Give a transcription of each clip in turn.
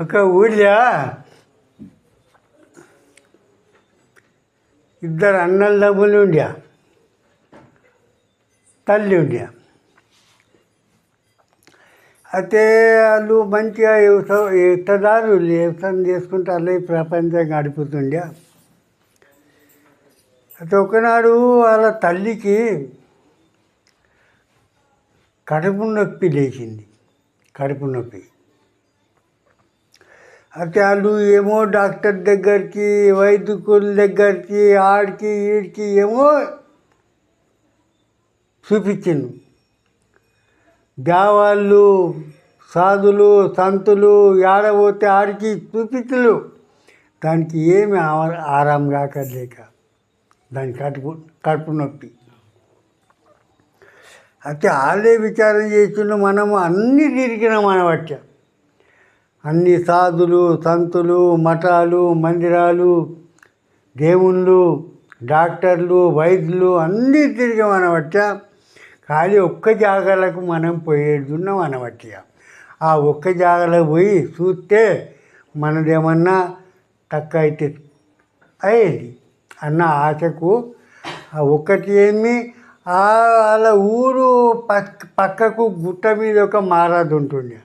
ఒక ఊళ్ళో ఇద్దరు అన్నల డబ్బులు ఉండే. తల్లి ఉండే. అయితే వాళ్ళు మంచిగా వ్యవసాయం వ్యవసాయం చేసుకుంటే అలా ప్రపంచం గడుపుతుండే. అయితే ఒకనాడు వాళ్ళ తల్లికి కడుపు నొప్పి లేచింది. కడుపు నొప్పి. అయితే వాళ్ళు ఏమో డాక్టర్ దగ్గరికి వైద్యకుల దగ్గరికి ఆడికి ఈడికి ఏమో చూపించిండు. దేవాళ్ళు సాధులు సంతులు ఏడబోతే ఆడికి చూపించలు. దానికి ఏమి ఆ- ఆరాం కాక లేక దాని కడుపు కడుపు నొప్పి. అయితే వాళ్ళే విచారం చేసిండు మనము అన్నీ తిరిగినాం అనవచ్చ అన్ని సాధులు సంతులు మఠాలు మందిరాలు దేవుళ్ళు డాక్టర్లు వైద్యులు అన్నీ తిరిగాం అనవచ్చ ఖాళీ ఒక్క జాగాలకు మనం పోయేడున్నాం అనవచ్చ ఆ ఒక్క జాగాలకు పోయి చూస్తే మనదేమన్నా తక్కువ అయితే అయ్యేది అన్న ఆశకు ఆ ఒక్కటి ఏమి వాళ్ళ ఊరు పక్క పక్కకు గుట్ట మీద ఒక మారాదు ఉంటుండే.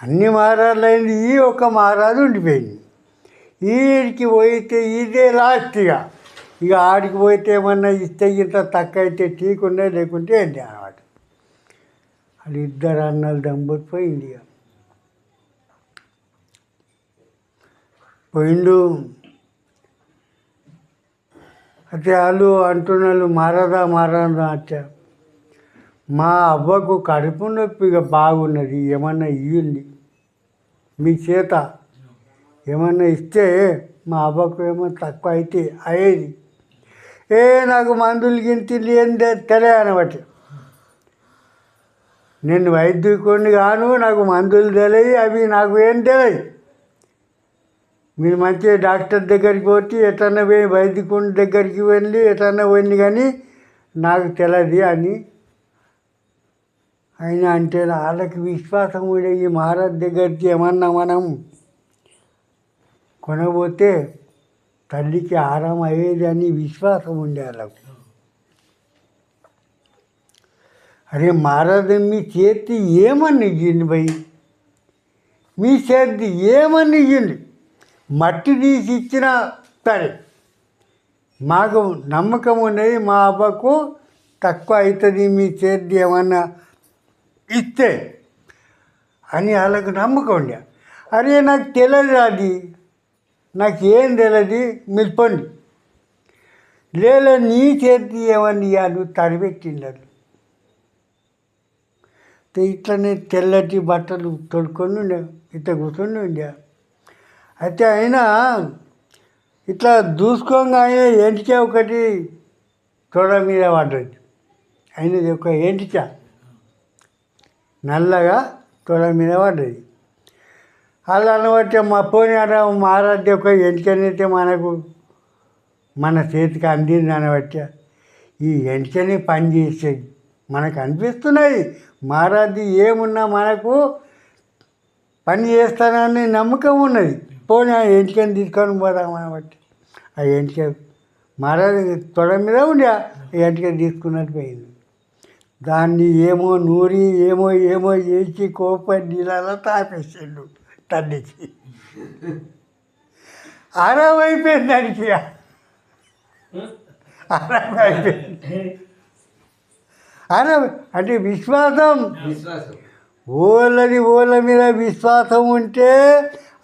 అన్ని మారాలైంది ఈ ఒక్క మహారాజు ఉండిపోయింది. ఈడికి పోయితే ఇదే లాస్ట్ ఇక ఇక ఆడికి పోయితే ఏమన్నా ఇస్తే ఇంత తక్కువ అయితే టీకున్నా లేకుంటే ఏంటి అనమాట. వాళ్ళు ఇద్దరు అన్నలు దంబుతు పోయింది ఇక. పోయిండు. అయితే వాళ్ళు అంటున్నారు మారదా మారదా అచ్చా మా అవ్వకు కడుపు నొప్పి ఇక బాగున్నది ఏమన్నా ఇవ్వండి మీ చేత ఏమన్నా ఇస్తే మా అవ్వకు ఏమో తక్కువ అయితే అయ్యేది. ఏ నాకు మందులు గింతిలు ఏం తెలే అనబట్టి. నేను వైద్యుడిని గాను నాకు మందులు తెలియ అవి నాకు ఏం తెలియదు మీరు మంచి డాక్టర్ దగ్గరికి పోతే ఎటన్నా పోయి వైద్యకుని దగ్గరికి వెళ్ళి ఎటన్నా పోయింది కానీ నాకు తెలియదు అని ఆయన అంటే వాళ్ళకి విశ్వాసం ఉండే ఈ మహారాజ్ దగ్గరికి ఏమన్నా మనం కొనబోతే తల్లికి ఆరాం అయ్యేది అని విశ్వాసం ఉండే వాళ్ళకు. అరే మహారాజు మీ చేతి ఏమని ఇచ్చింది భయ్? మీ చేతి ఏమని ఇచ్చింది మట్టి తీసి ఇచ్చినా సరే మాకు నమ్మకం ఉన్నది మా అబ్బకు తక్కువ అవుతుంది మీ చేతి ఏమన్నా ఇస్తే అని వాళ్ళకు నమ్మకం ఉండే. అరే నాకు తెలియదు అది నాకు ఏం తెలియదు మిల్పండి లేదా నీ చేతి ఏమని ఇవ్వాలి తరిపెట్టిండారు ఇట్లనే తెల్లటి బట్టలు తొడుకొని ఉండే ఇట్లా కూర్చొని ఉండే. అయితే అయినా ఇట్లా దూసుకోగానే ఎంటికే ఒకటి తోడ మీద పడ్డది. అయినది ఒక ఎంటికా. నల్లగా తొడ మీద పడ్డది. అలా అనబట్టే మా పోనీ అట మహారాజ్ యొక్క ఎంచనైతే మనకు మన చేతికి అందింది అనబట్టే ఈ ఎంచని పని చేసేది మనకు అనిపిస్తున్నాయి మహారాజు ఏమున్నా మనకు పని చేస్తానని నమ్మకం ఉన్నది. పోనీ ఆ ఎంచని తీసుకొని పోదామని బట్టి. ఆ ఎంచ మహారాజు తొడ మీద ఉండి ఆ తీసుకున్నట్టు పోయింది. దాన్ని ఏమో నూరి ఏమో ఏమో వేసి కోప నీళ్ళలో తాపేసాడు తల్లికి ఆరాం అయిపోయింది దానికి. ఆరాం అయిపోయింది ఆరాం అంటే విశ్వాసం. విశ్వాసం. ఓళ్ళది ఓళ్ళ మీద విశ్వాసం ఉంటే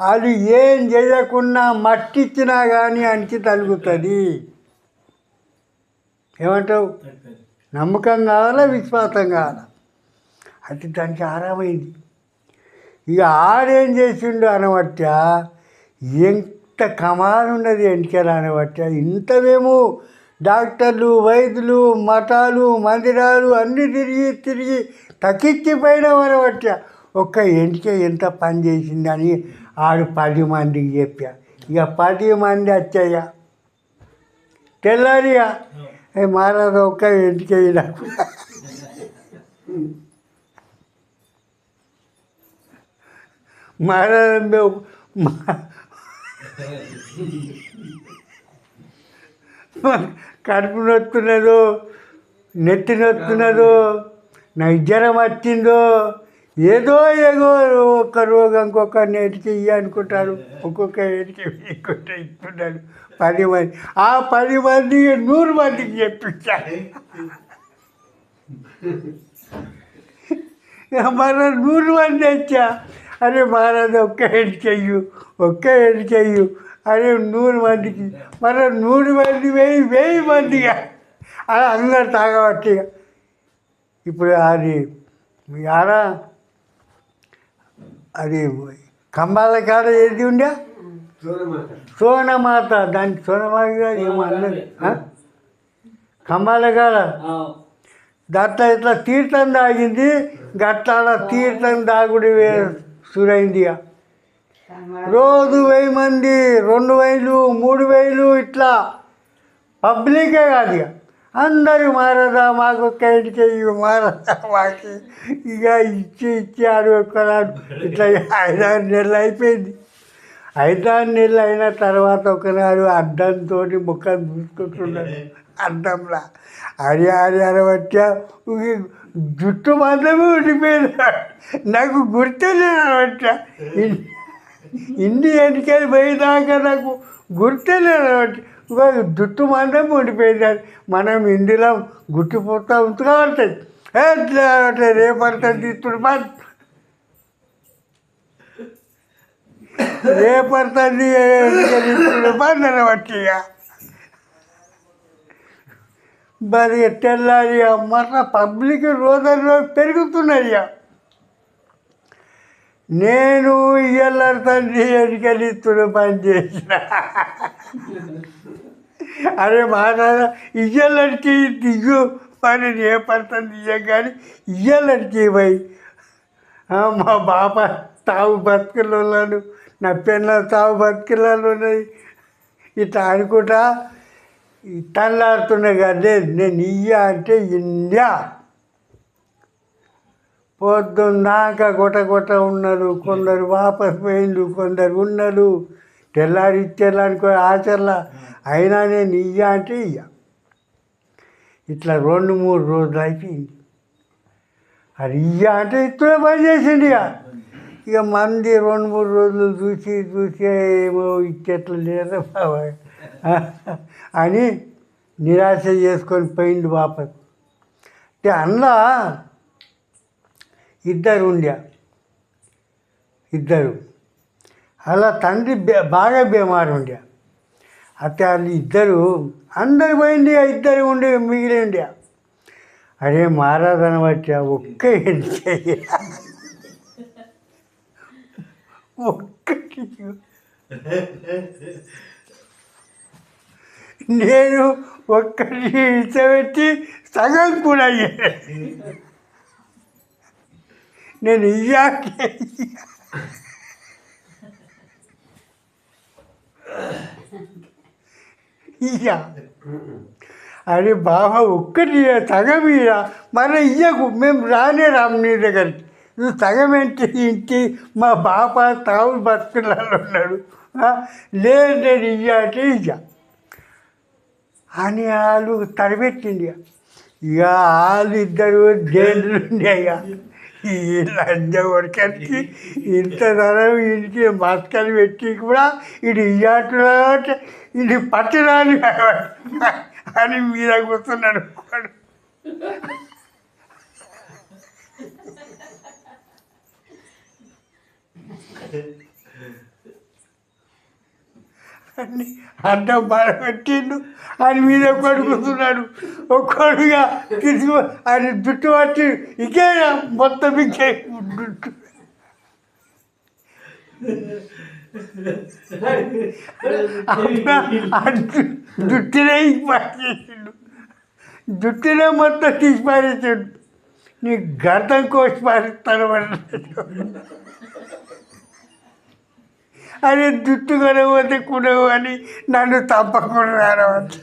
వాళ్ళు ఏం చేయకుండా మట్టిచ్చినా కానీ అంచి తలుగుతుంది. ఏమంటావు? నమ్మకం కావాలా విశ్వాసం కావాలా? అది దానికి ఆరామైంది. ఇక ఆడేం చేసిండు అనబట్ట ఎంత కమాలు ఉన్నది ఎంటికలు అనబట్ట ఇంతమేమో డాక్టర్లు వైద్యులు మఠాలు మందిరాలు అన్నీ తిరిగి తిరిగి తక్కిచ్చిపోయినాం అనబట్ట ఒక్క ఎంటిక ఎంత పని చేసిందని ఆడు పది మందికి చెప్పా. ఇక పది మంది వచ్చాయా? తెల్లారిగా? ఏ మహారాజు ఒక్క ఇంటికి నాకు మహారాజు కడుపు నొత్తున్నదో నెత్తి నొత్తున్నదో నా జ్వరం వచ్చిందో. ఏదో ఏదో ఒక్క రోగం ఇంకొక నేటికి ఇవి అనుకుంటారు ఒక్కొక్క ఏటికి ఇంకొక ఇస్తున్నాడు పది మంది. ఆ పది మంది నూరు మందికి చెప్పించాలి. మన నూరు మంది వచ్చా. అరే మహారాజు ఒక్క ఏడు చెయ్యు ఒక్క ఏడు చెయ్యు. అరే నూరు మందికి మన నూరు మంది వెయ్యి వెయ్యి మందిగా. అలా అందరు తాగబట్టిగా ఇప్పుడు అది ఆడ అది కంబాల కాడ ఏది ఉండే? సోనమాత. దాని సోనమాత ఏమో అన్నది? కంబాల కాడ? గట్ల ఇట్లా తీర్థం తాగింది గట్ల తీర్థం తాగుడు సురైంది. రోజు వెయ్యి మంది రెండు వేలు మూడు వేలు ఇట్లా. పబ్లికే కాదు ఇక. అందరూ మారదా మాకు ఒక్కటికే ఇక మారదా మాకి. ఇక ఇచ్చి ఇచ్చి ఆడు ఒక్కనాడు ఇట్లా ఐదారు నెలలు అయిపోయింది. ఐదారు నెలలు అయిన తర్వాత ఒకనాడు అడ్డంతో ముఖం చూసుకుంటున్నాడు. అద్దంలా అరి అరి అరవచ్చా జుట్టు మాత్రమే ఉండిపోయింది నాకు గుర్తులేదు అనవచ్చా ఇన్ని ఎన్నికలు పోయినాక నాకు గుర్తులేదు అనవచ్చు జుట్టు మాత్రం ఉండిపోయింది మనం ఇందులో గుర్తుపోతా ఉంటుగా ఉంటుంది ఎట్లా అంటే రేపడుతుంది ఇప్పుడు రేపడుతుంది ఇప్పుడు బంద్ అనవచ్చు ఇక. మరి తెల్లారి మరణ పబ్లిక్ రోజు రోజు పెరుగుతున్నది ఇక. నేను ఇయ్యాల తండ్రి ఎన్నికలిస్తున్న పని చేసిన. అరే మా నాన్న ఇయ్యాలకి దిగు. పని ఏ పడతాను ఇయ్య కానీ ఇయ్యాలకి పోయి మా బాప తావు బతుకులను నా పిల్ల తావు బతుకులలో ఉన్నది ఇట్లా అనుకుంటా తల్లాడుతున్నా కదా నేను ఇయ్యా అంటే ఇండియా పొద్దున్నాక గొట గొట ఉన్నారు కొందరు వాపస్ పోయిండు కొందరు ఉన్నారు. తెల్లారి ఇచ్చేయాలనుకో ఆచరణ అయినా నేను ఇయ్య అంటే ఇయ్య. ఇట్లా రెండు మూడు రోజులు అయిపోయింది. అది ఇయ్య అంటే ఇప్పుడే పని చేసిండు ఇక. ఇక మంది రెండు మూడు రోజులు చూసి చూసి ఏమో ఇచ్చేట్లు లేదు బాబా అని నిరాశ చేసుకొని పోయిండు వాపస్ అంటే అందులో ఇద్దరు ఉండే. ఇద్దరు. అలా తండ్రి బే- బాగా బీమారు ఉండే. అయితే వాళ్ళు ఇద్దరు అందరు పోయింది ఆ ఇద్దరు ఉండి మిగిలిండి. అరే మారాదన బట్టి ఒక్క ఒక్కటి నేను ఒక్కటి ఇచ్చబెట్టి సగం కూడా నేను ఇయ్యాకే ఇయ్యా. అరే బాబా ఒక్కటి తగమీరా మన ఇయ్యకు మేము రానే రాము నీ దగ్గరికి. నువ్వు తగమేంటి ఇంటి మా బాప తావు బతుకున్నాడు ఉన్నాడు. లేదు నేను ఇయ్య అంటే ఇయ్య. అని వాళ్ళు తరబెట్టింది ఇక. ఇక వాళ్ళు ఇద్దరు జైలు ఉండే ఈ లంజ వర్కర్కి ఇంత ధనం ఇంటికి మస్కలు పెట్టి కూడా ఇది ఇయ్యాట్లో ఇది పట్టరాని అని మీద కూర్చున్నాడు వాడు. అని అడ్డం బాధపెట్టిండు అని మీద కొడుకుతున్నాడు ఒక్కడుగా తీసుకు ఆయన జుట్టు పట్టి ఇకే మొత్తం ఇకే జుట్టు జుట్టునే పారేసిండు జుట్టునే మొత్తం తీసి పారేసాడు నీ గర్తం కోసి పారేస్తాను అన్నాడు. అరే జుట్టు కొనకపోతే కుడవు అని నన్ను తప్పకుండా రానవచ్చు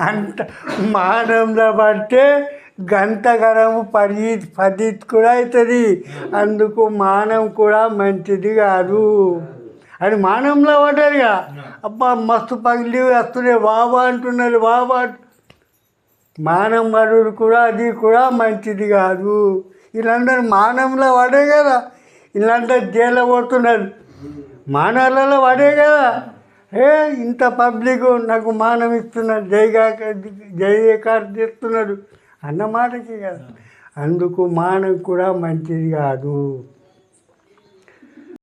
అంత మానంలో పడితే గంటగరము పది పది కూడా అవుతుంది అందుకు మానం కూడా మంచిది కాదు. అది మానంలో పడ్డారుగా అబ్బా మస్తు పగిలి వస్తున్నాయి. బాబా అంటున్నారు. బాబా అంటు- మానం కూడా అది కూడా మంచిది కాదు. వీళ్ళందరూ మానంలో పడే కదా. వీళ్ళంతా జైల్లో పోతున్నారు మానవులలో పడే కదా. ఏ ఇంత పబ్లిక్ నాకు మానం ఇస్తున్నారు జైగాక జయకారు చేస్తున్నాడు అన్నమాటకి కదా. అందుకు మానం కూడా మంచిది కాదు.